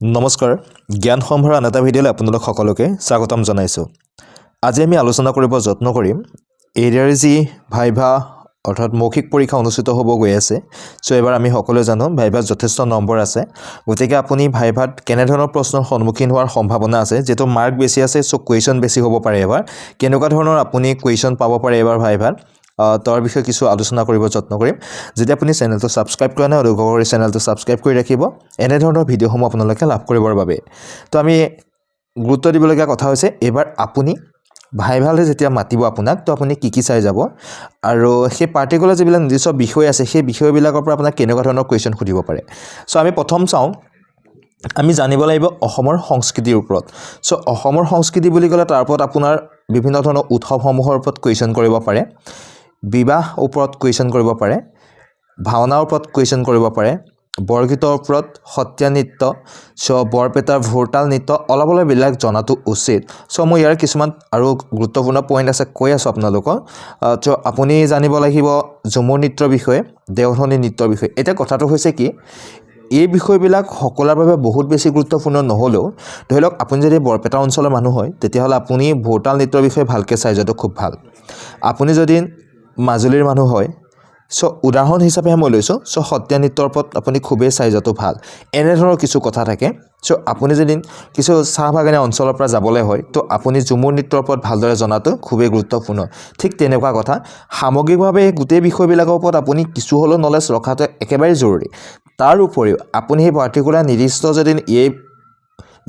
নমস্কাৰ জ্ঞান সম্ভাৰ আন এটা ভিডিঅ'লৈ আপোনালোক সকলোকে স্বাগতম জনাইছোঁ। আজি আমি আলোচনা কৰিব যত্ন কৰিম এৰিয়াৰ যি ভাইভা অৰ্থাৎ মৌখিক পৰীক্ষা অনুষ্ঠিত হ'ব গৈ আছে চ' এইবাৰ আমি সকলোৱে জানো ভাইভাত যথেষ্ট নম্বৰ আছে। গতিকে আপুনি ভাইভাত কেনেধৰণৰ প্ৰশ্নৰ সন্মুখীন হোৱাৰ সম্ভাৱনা আছে যিহেতু মাৰ্ক বেছি আছে চ' কুৱেশ্যন বেছি হ'ব পাৰে এবাৰ। কেনেকুৱা ধৰণৰ আপুনি কুৱেশ্যন পাব পাৰে এইবাৰ ভাইভাত? তাৰ বিষয়ে কিছু আলোচনা কৰিব, যত্ন কৰিম। যদি আপুনি চেনেলটো ছাবস্ক্ৰাইব কৰা নাই অনুগ্ৰহ কৰি চেনেলটো ছাবস্ক্ৰাইব কৰি ৰাখিব, এনেধৰণৰ ভিডিঅ'সমূহ আপোনালোকে লাভ কৰিবৰ বাবে। তো আমি গুৰুত্ব দিবলগীয়া কথা হৈছে, এইবাৰ আপুনি ভাইভালে যেতিয়া মাতিব আপোনাক, তো আপুনি কি কি চাই যাব, আৰু সেই পাৰ্টিকুলাৰ যিবিলাক নিৰ্দিষ্ট বিষয় আছে, সেই বিষয়বিলাকৰ পৰা আপোনাক কেনেকুৱা ধৰণৰ কুৱেশ্যন সুধিব পাৰে। চ' আমি প্ৰথম চাওঁ, আমি জানিব লাগিব অসমৰ সংস্কৃতিৰ ওপৰত। চ' অসমৰ সংস্কৃতি বুলি ক'লে তাৰ ওপৰত আপোনাৰ বিভিন্ন ধৰণৰ উৎসৱসমূহৰ ওপৰত কুৱেশ্যন কৰিব পাৰে। বিবাহ ওপৰত কুৱেশ্যন কৰিব পাৰে ভাওনাৰ ওপৰত কুৱেশ্যন কৰিব পাৰে বৰগীতৰ ওপৰত সত্ৰীয়া নৃত্য চ' বৰপেটাৰ ভোৰতাল নৃত্য অলপ অলপ এইবিলাক জনাটো উচিত। চ' মই ইয়াৰ কিছুমান আৰু গুৰুত্বপূৰ্ণ পইণ্ট আছে কৈ আছোঁ আপোনালোকক। আহ, চ' আপুনি জানিব লাগিব ঝুমুৰ নৃত্যৰ বিষয়ে দেওধনী নৃত্যৰ বিষয়ে। এতিয়া কথাটো হৈছে কি এই বিষয়বিলাক সকলোৰে বাবে বহুত বেছি গুৰুত্বপূৰ্ণ নহ'লেও ধৰি লওক আপুনি যদি বৰপেটা অঞ্চলৰ মানুহ হয় তেতিয়াহ'লে আপুনি ভোৰতাল নৃত্যৰ বিষয়ে ভালকৈ চাই যোৱাটো খুব ভাল। আপুনি যদি মাজুলীৰ মানুহ হয়। চ' উদাহৰণ হিচাপেহে মই লৈছোঁ। চ' সত্ৰীয়া নৃত্যৰ ওপৰত আপুনি খুবেই চাই যোৱাটো ভাল। এনেধৰণৰ কিছু কথা থাকে। চ' আপুনি যদি কিছু চাহ বাগানীয়া অঞ্চলৰ পৰা যাবলৈ হয় তো আপুনি ঝুমুৰ নৃত্যৰ ওপৰত ভালদৰে জনাটো খুবেই গুৰুত্বপূৰ্ণ। ঠিক তেনেকুৱা কথা। সামগ্ৰিকভাৱে গোটেই বিষয়বিলাকৰ ওপৰত আপুনি কিছু হ'লেও নলেজ ৰখাটো একেবাৰে জৰুৰী। তাৰ উপৰিও আপুনি সেই পাৰ্টিকুলাৰ নিৰ্দিষ্ট যদি এই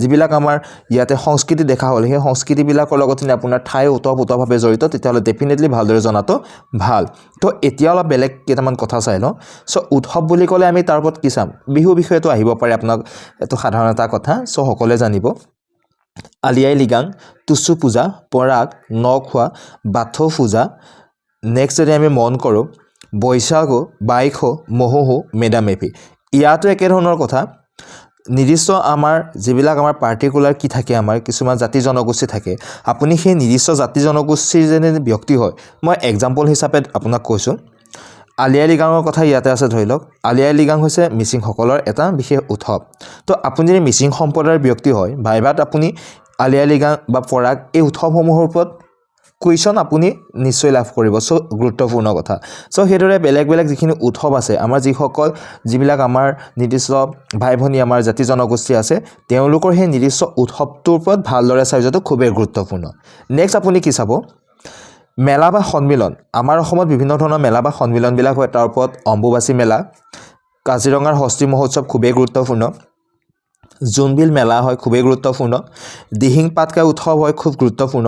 যিবিলাক আমাৰ ইয়াতে সংস্কৃতি দেখা হ'ল, সেই সংস্কৃতিবিলাকৰ লগত আপোনাৰ ঠাই ওতঃপ্ৰোতভাৱে জড়িত, তেতিয়াহ'লে ডেফিনেটলি ভালদৰে জনাটো ভালো। তো এতিয়া অলপ বেলেগ কেইটামান কথা চাই লওঁ। চ' উৎসৱ বুলি ক'লে আমি তাৰ ওপৰত কি চাম? বিহু বিষয়েতো আহিব পাৰে আপোনাক, এইটো সাধাৰণ এটা কথা চ' সকলোৱে জানিব। আলি আই লৃগাং, টুচু পূজা, পৰাগ নখোৱা বাথৌ পূজা। নেক্সট যদি আমি মন কৰোঁ, বৈশাগু, বাইশু মহুহু মেডাম মেফি। ইয়াতো একেধৰণৰ কথা। নিৰ্দিষ্ট আমাৰ যিবিলাক আমাৰ পাৰ্টিকুলাৰ কি থাকে আমাৰ কিছুমান জাতি জনগোষ্ঠী থাকে আপুনি সেই নিৰ্দিষ্ট জাতি জনগোষ্ঠীৰ যেনে ব্যক্তি হয় মই এক্সাম্পল হিচাপে আপোনাক কৈছোঁ। আলি আই লৃগাঙৰ কথা ইয়াতে আছে ধৰি লওক আলি আই লৃগাং হৈছে মিচিংসকলৰ এটা বিশেষ উৎসৱ। তো আপুনি যদি মিচিং সম্প্ৰদায়ৰ ব্যক্তি হয় ভাইভাত আপুনি আলি আই লৃগাং বা পৰাগ এই উৎসৱসমূহৰ ওপৰত কুৱেশ্যন আপুনি নিশ্চয় লাভ কৰিব। চ' গুৰুত্বপূৰ্ণ কথা। চ' সেইদৰে বেলেগ বেলেগ যিখিনি উৎসৱ আছে আমাৰ যিসকল যিবিলাক আমাৰ নিৰ্দিষ্ট ভাই ভনী আমাৰ জাতি জনগোষ্ঠী আছে তেওঁলোকৰ সেই নিৰ্দিষ্ট উৎসৱটোৰ ওপৰত ভালদৰে চাই যোৱাটো খুবেই গুৰুত্বপূৰ্ণ। নেক্সট আপুনি কি চাব? মেলা বা সন্মিলন। আমাৰ অসমত বিভিন্ন ধৰণৰ মেলা বা সন্মিলনবিলাক হয়। তাৰ ওপৰত অম্বুবাচী মেলা কাজিৰঙাৰ হস্তি মহোৎসৱ খুবেই গুৰুত্বপূৰ্ণ। জোনবিল মেলা হয় খুবেই গুৰুত্বপূৰ্ণ। দিহিং পাটকাই উৎসৱ হয় খুব গুৰুত্বপূৰ্ণ।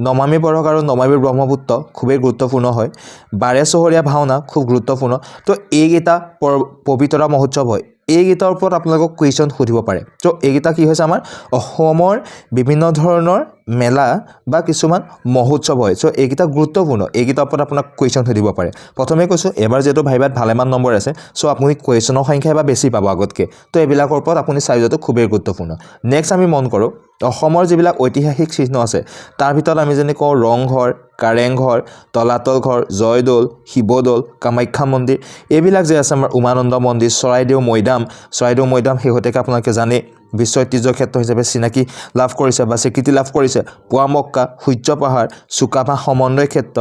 নমামী বৰক আৰু নমামী ব্ৰহ্মপুত্ৰ খুবেই গুৰুত্বপূৰ্ণ হয়। বাৰে চহৰীয়া ভাওনা খুব গুৰুত্বপূৰ্ণ। তো এইকেইটা পৰ পবিতৰা মহোৎসৱ হয়। এইকেইটাৰ ওপৰত আপোনালোকক কুৱেশ্যন সুধিব পাৰে। তো এইকেইটা কি হৈছে আমাৰ? অসমৰ বিভিন্ন ধৰণৰ মেলা বা কিছুমান মহোৎসৱ হয়। চ' এইকেইটা গুৰুত্বপূৰ্ণ। এইকেইটাৰ ওপৰত আপোনাক কুৱেশ্যন সুধিব পাৰে। প্ৰথমে কৈছোঁ, এবাৰ যিহেতু ভাইভাত ভালেমান নম্বৰ আছে, চ' আপুনি কুৱেশ্যনৰ সংখ্যা এবাৰ বেছি পাব আগতকৈ। তো এইবিলাকৰ ওপৰত আপুনি চাই যোৱাটো খুবেই গুৰুত্বপূৰ্ণ। নেক্সট আমি মন কৰোঁ অসমৰ যিবিলাক ঐতিহাসিক চিহ্ন আছে তাৰ ভিতৰত আমি যেনে কওঁ ৰংঘৰ কাৰেংঘৰ তলাতল ঘৰ জয়দৌল শিৱদৌল কামাখ্যা মন্দিৰ এইবিলাক যে আছে আমাৰ উমানন্দ মন্দিৰ চৰাইদেউ মৈদাম চৰাইদেউ মৈদাম শেহতীয়াকৈ আপোনালোকে জানেই বিশ্ব ঐতিহ্য ক্ষেত্ৰ হিচাপে চিনাকি লাভ কৰিছে বা স্বীকৃতি লাভ কৰিছে। পুৱামক্কা সূৰ্য পাহাৰ চুকাফা সমন্বয় ক্ষেত্ৰ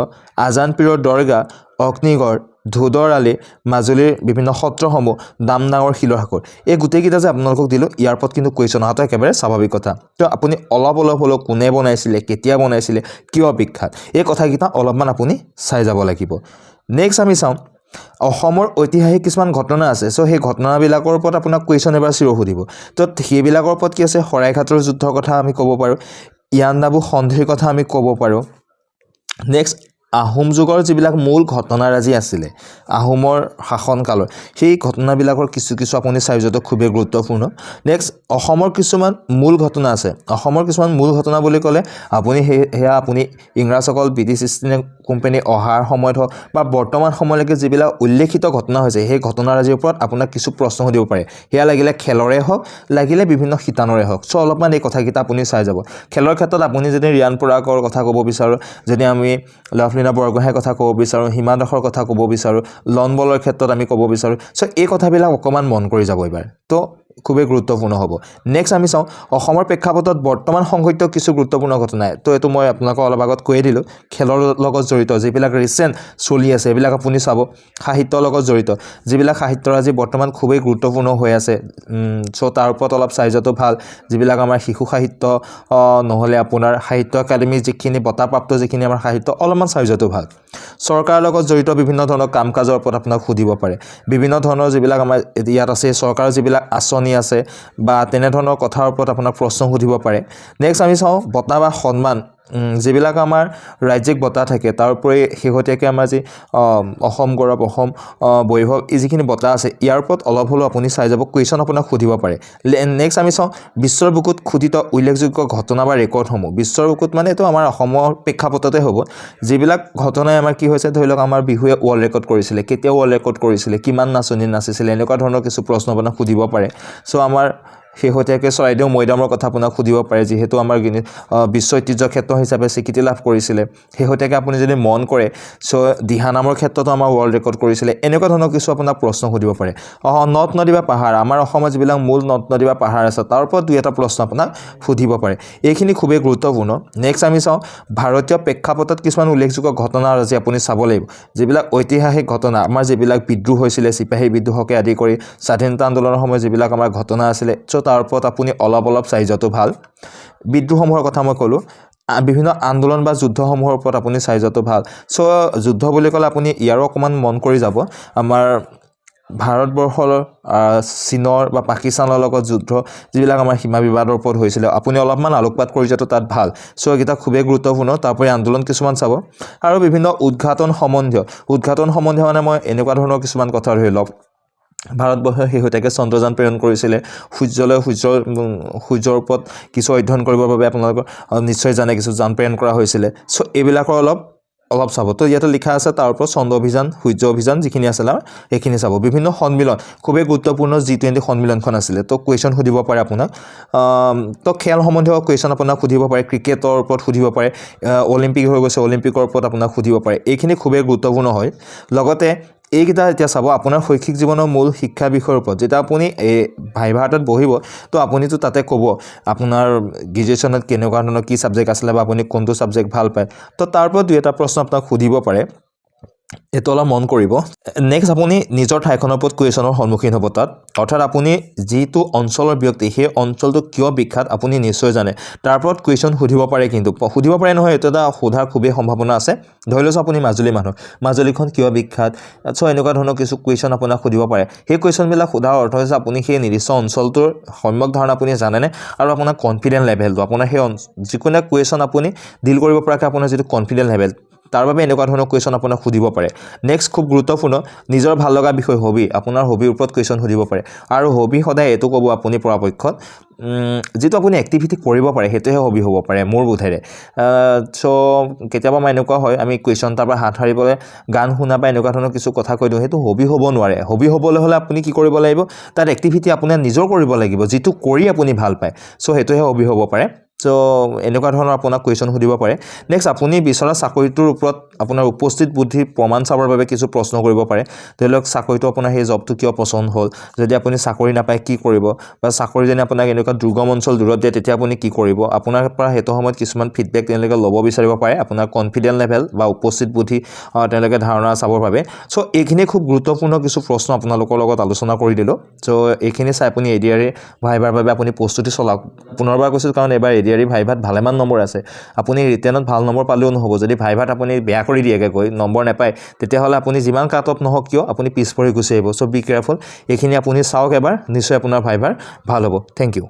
আজান পীৰৰ দৰগাহ অগ্নিগড় ধুদৰ আলি মাজুলীৰ বিভিন্ন সত্ৰসমূহ দামনাঙৰ শিলসাগৰ এই গোটেইকেইটা যে আপোনালোকক দিলোঁ ইয়াৰ ওপৰত কিন্তু কুৱেশ্যন অহাটো একেবাৰে স্বাভাৱিক কথা। তো আপুনি অলপ অলপ হ'লেও কোনে বনাইছিলে কেতিয়া বনাইছিলে কিয় বিখ্যাত এই কথাকেইটা অলপমান আপুনি চাই যাব লাগিব। নেক্সট আমি চাওঁ অসমৰ ঐতিহাসিক কিছুমান ঘটনা আছে চ' সেই ঘটনাবিলাকৰ ওপৰত আপোনাক কুৱেশ্যন এবাৰ চিৰ সুধিব তো সেইবিলাকৰ ওপৰত কি আছে শৰাইঘাটৰ যুদ্ধৰ কথা আমি ক'ব পাৰোঁ ইয়াণ্ডাবু সন্ধিৰ কথা আমি ক'ব পাৰোঁ। নেক্সট আহোম যুগৰ যিবিলাক মূল ঘটনাৰাজি আছিলে আহোমৰ শাসনকালৰ সেই ঘটনাবিলাকৰ কিছু কিছু আপুনি চাই যোৱাটো খুবেই গুৰুত্বপূৰ্ণ। নেক্সট অসমৰ কিছুমান মূল ঘটনা আছে। অসমৰ কিছুমান মূল ঘটনা বুলি ক'লে আপুনি সেই সেয়া আপুনি ইংৰাজসকল ব্ৰিটিছ ইষ্ট ইণ্ডিয়া কোম্পানী অহাৰ সময়ত হওক বা বৰ্তমান সময়লৈকে যিবিলাক উল্লেখিত ঘটনা হৈছে সেই ঘটনাৰাজিৰ ওপৰত আপোনাক কিছু প্ৰশ্ন সুধিব পাৰে। সেয়া লাগিলে খেলৰে হওক লাগিলে বিভিন্ন শিতানৰে হওক। চ' অলপমান এই কথাকেইটা আপুনি চাই যাব। খেলৰ ক্ষেত্ৰত আপুনি যদি ৰিয়ান পৰাগৰ কথা ক'ব বিচাৰোঁ যদি আমি লাভলীনা বৰগোহাঁইৰ কথা ক'ব বিচাৰোঁ হিমা দাসৰ কথা ক'ব বিচাৰোঁ লন বলৰ ক্ষেত্ৰত আমি ক'ব বিচাৰোঁ। চ' এই কথাবিলাক অকণমান মন কৰি যাব এইবাৰ। তো খুবেই গুৰুত্বপূৰ্ণ হ'ব। নেক্সট আমি চাওঁ, অসমৰ প্ৰেক্ষাপটত বৰ্তমান সংঘটিত কিছু গুৰুত্বপূৰ্ণ ঘটনাই তো এইটো মই আপোনালোকক অলপ আগত কৈয়ে দিলোঁ। খেলৰ লগত জড়িত, যিবিলাক ৰিচেণ্ট চলি আছে, এইবিলাক আপুনি চাব। সাহিত্যৰ লগত জড়িত, যিবিলাক সাহিত্যৰ আজি বৰ্তমান খুবেই গুৰুত্বপূৰ্ণ হৈ আছে। চ' তাৰ ওপৰত অলপ চাই ভালো। যিবিলাক আমাৰ শিশু সাহিত্য নহ'লে আপোনাৰ সাহিত্য একাডেমী যিখিনি, বঁটাপ্ৰাপ্ত যিখিনি আমাৰ সাহিত্য, অলপমান চাই ভালো। চৰকাৰৰ লগত জড়িত বিভিন্ন ধৰণৰ কাম কাজৰ ওপৰত আপোনাক সুধিব পাৰে। বিভিন্ন ধৰণৰ যিবিলাক আমাৰ ইয়াত আছে, চৰকাৰৰ যিবিলাক আঁচনি আছে বা তেনেধৰণৰ কথাৰ ওপৰত আপোনাক প্ৰশ্ন সুধিব পাৰে। নেক্সট আমি চাওঁ বঁটা বা সন্মান। যিবিলাক আমাৰ ৰাজ্যিক বঁটা থাকে তাৰ উপৰি শেহতীয়াকৈ আমাৰ যি অসম গৌৰৱ অসম বৈভৱ এই যিখিনি বঁটা আছে ইয়াৰ ওপৰত অলপ হ'লেও আপুনি চাই যাব কুৱেশ্যন আপোনাক সুধিব পাৰে। নেক্সট আমি চাওঁ বিশ্বৰ বুকুত খোদিত উল্লেখযোগ্য ঘটনা বা ৰেকৰ্ডসমূহ। বিশ্বৰ বুকুত মানে এইটো আমাৰ অসমৰ প্ৰেক্ষাপটতে হ'ব। যিবিলাক ঘটনাই আমাৰ কি হৈছে ধৰি লওক আমাৰ বিহুৱে ৱৰ্ল্ড ৰেকৰ্ড কৰিছিলে কেতিয়া ৱৰ্ল্ড ৰেকৰ্ড কৰিছিলে কিমান নাচনি নাচিছিলে এনেকুৱা ধৰণৰ কিছু প্ৰশ্ন আপোনাক সুধিব পাৰে। চ' আমাৰ শেহতীয়াকৈ চৰাইদেউ মৈদামৰ কথা আপোনাক সুধিব পাৰে যিহেতু আমাৰ বিশ্ব ঐতিহ্য ক্ষেত্ৰ হিচাপে স্বীকৃতি লাভ কৰিছিলে। শেহতীয়াকৈ আপুনি যদি মন কৰে চ' দিহানামৰ ক্ষেত্ৰতো আমাৰ ৱৰ্ল্ড ৰেকৰ্ড কৰিছিলে এনেকুৱা ধৰণৰ কিছু আপোনাক প্ৰশ্ন সুধিব পাৰে। নদ নদী বা পাহাৰ আমাৰ অসমত যিবিলাক মূল নদ নদী বা পাহাৰ আছে তাৰ ওপৰত দুই এটা প্ৰশ্ন আপোনাক সুধিব পাৰে। এইখিনি খুবেই গুৰুত্বপূৰ্ণ। নেক্সট আমি চাওঁ ভাৰতীয় প্ৰেক্ষাপটত কিছুমান উল্লেখযোগ্য ঘটনা আজি আপুনি চাব লাগিব। যিবিলাক ঐতিহাসিক ঘটনা আমাৰ যিবিলাক বিদ্ৰোহ হৈছিলে চিপাহী বিদ্ৰোহকে আদি কৰি স্বাধীনতা আন্দোলনৰ সময়ত যিবিলাক আমাৰ ঘটনা আছিলে চ' তাৰ ওপৰত আপুনি অলপ অলপ চাই যোৱাটো ভাল। বিদ্ৰোহসমূহৰ কথা মই ক'লোঁ। বিভিন্ন আন্দোলন বা যুদ্ধসমূহৰ ওপৰত আপুনি চাই যোৱাটো ভাল। চ' যুদ্ধ বুলি ক'লে আপুনি ইয়াৰো অকণমান মন কৰি যাব। আমাৰ ভাৰতবৰ্ষৰ চীনৰ বা পাকিস্তানৰ লগত যুদ্ধ যিবিলাক আমাৰ সীমা বিবাদৰ ওপৰত হৈছিলে আপুনি অলপমান আলোকপাত কৰি যোৱাটো তাত ভাল। চ' এইকেইটা খুবেই গুৰুত্বপূৰ্ণ। তাৰোপৰি আন্দোলন কিছুমান চাব। আৰু বিভিন্ন উদঘাটন সম্বন্ধীয়। উদঘাটন সম্বন্ধীয় মানে মই এনেকুৱা ধৰণৰ কিছুমান কথা ধৰি লওক। ভাৰতবৰ্ষই শেহতীয়াকৈ চন্দ্ৰযান প্ৰেৰণ কৰিছিলে। সূৰ্যলৈ সূৰ্যৰ সূৰ্যৰ ওপৰত কিছু অধ্যয়ন কৰিবৰ বাবে আপোনালোকৰ নিশ্চয় জানে কিছু যান প্ৰেৰণ কৰা হৈছিলে। চ' এইবিলাকৰ অলপ অলপ চাব। তো ইয়াতে লিখা আছে তাৰ ওপৰত চন্দ্ৰ অভিযান সূৰ্য অভিযান যিখিনি আছিলে আমাৰ সেইখিনি চাব। বিভিন্ন সন্মিলন খুবেই গুৰুত্বপূৰ্ণ জি টুৱেণ্টি সন্মিলনখন আছিলে। তো কুৱেশ্যন সুধিব পাৰে আপোনাক। তো খেল সম্বন্ধীয় কুৱেশ্যন আপোনাক সুধিব পাৰে ক্ৰিকেটৰ ওপৰত সুধিব পাৰে অলিম্পিক হৈ গৈছে অলিম্পিকৰ ওপৰত আপোনাক সুধিব পাৰে। এইখিনি খুবেই গুৰুত্বপূৰ্ণ হয়। লগতে এইকেইটা এতিয়া চাব আপোনাৰ শৈক্ষিক জীৱনৰ মূল শিক্ষা বিষয়ৰ ওপৰত। যেতিয়া আপুনি এই ভাইভা এটাত বহিব তো আপুনিতো তাতে ক'ব আপোনাৰ গ্ৰেজুৱেশ্যনত কেনেকুৱা ধৰণৰ কি ছাবজেক্ট আছিলে বা আপুনি কোনটো ছাবজেক্ট ভাল পায়? তো তাৰ ওপৰত দুই এটা প্ৰশ্ন আপোনাক সুধিব পাৰে। এইটো অলপ মন কৰিব। নেক্সট আপুনি নিজৰ ঠাইখনৰ ওপৰত কুৱেশ্যনৰ সন্মুখীন হ'ব তাত। অৰ্থাৎ আপুনি যিটো অঞ্চলৰ ব্যক্তি সেই অঞ্চলটো কিয় বিখ্যাত আপুনি নিশ্চয় জানে। তাৰ ওপৰত কুৱেশ্যন সুধিব পাৰে কিন্তু সুধিব পাৰে নহয় এইটো এটা সোধাৰ খুবেই সম্ভাৱনা আছে। ধৰি লৈছোঁ আপুনি মাজুলী মানুহ। মাজুলীখন কিয় বিখ্যাত? চ' এনেকুৱা ধৰণৰ কিছু কুৱেশ্যন আপোনাক সুধিব পাৰে। সেই কুৱেশ্যনবিলাক সোধাৰ অৰ্থ হৈছে আপুনি সেই নিৰ্দিষ্ট অঞ্চলটোৰ সম্যক ধাৰণা আপুনি জানেনে? আৰু আপোনাৰ কনফিডেণ্ট লেভেলটো আপোনাৰ সেই যিকোনো কুৱেশ্যন আপুনি ডিল কৰিব পৰাকৈ আপোনাৰ যিটো কনফিডেণ্ট লেভেল তাৰ বাবে এনেকুৱা ধৰণৰ কুৱেশ্যন আপোনাক সুধিব পাৰে। নেক্সট খুব গুৰুত্বপূৰ্ণ নিজৰ ভাল লগা বিষয় হবি আপোনাৰ হবিৰ ওপৰত কুৱেশ্যন সুধিব পাৰে। আৰু হবি সদায় এইটো ক'ব আপুনি পৰাপক্ষত যিটো আপুনি এক্টিভিটি কৰিব পাৰে সেইটোহে হবি হ'ব পাৰে মোৰ বোধেৰে। চ' কেতিয়াবা আমাৰ এনেকুৱা হয় আমি কুৱেশ্যন তাৰ পৰা হাত সাৰিবলৈ গান শুনা বা এনেকুৱা ধৰণৰ কিছু কথা কৈ দিওঁ সেইটো হবি হ'ব নোৱাৰে। হবি হ'বলৈ হ'লে আপুনি কি কৰিব লাগিব? তাত এক্টিভিটি আপোনাৰ নিজৰ কৰিব লাগিব যিটো কৰি আপুনি ভাল পায়। চ' সেইটোহে হবি হ'ব পাৰে। চ' এনেকুৱা ধৰণৰ আপোনাক কুৱেশ্যন সুধিব পাৰে। নেক্সট আপুনি বিচৰা চাকৰিটোৰ ওপৰত আপোনাৰ উপস্থিত বুদ্ধিৰ প্ৰমাণ চাবৰ বাবে কিছু প্ৰশ্ন কৰিব পাৰে। ধৰি লওক চাকৰিটো আপোনাৰ সেই জবটো কিয় পচন্দ হ'ল? যদি আপুনি চাকৰি নাপায় কি কৰিব? বা চাকৰি যদি আপোনাক এনেকুৱা দুৰ্গম অঞ্চল দূৰত দিয়ে তেতিয়া আপুনি কি কৰিব? আপোনাৰ পৰা সেইটো সময়ত কিছুমান ফিডবেক তেওঁলোকে ল'ব বিচাৰিব পাৰে আপোনাৰ কনফিডেণ্ট লেভেল বা উপস্থিত বুদ্ধি তেওঁলোকে ধাৰণা চাবৰ বাবে। চ' এইখিনি খুব গুৰুত্বপূৰ্ণ কিছু প্ৰশ্ন আপোনালোকৰ লগত আলোচনা কৰি দিলোঁ। চ' এইখিনি চাই আপুনি এ ডি আৰ ভাইভাৰ বাবে আপুনি প্ৰস্তুতি চলাওক। পুনৰবাৰ কৈছোঁ কাৰণ এইবাৰ এ ডি আৰ ই ভাইভাত ভালেমান নম্বৰ আছে। আপুনি ৰিটেনত ভাল নম্বৰ পালেও নহ'ব। যদি ভাইভাত আপুনি বেয়া কৰি দিয়েগৈ গৈ নম্বৰ নাপায় তেতিয়াহ'লে আপুনি যিমান কাট অফ নহওক কিয় আপুনি পিছ পৰি গুচি আহিব। চ' বি কেয়াৰফুল এইখিনি আপুনি চাওক এবাৰ নিশ্চয় আপোনাৰ ভাইভাৰ ভাল হ'ব। Thank U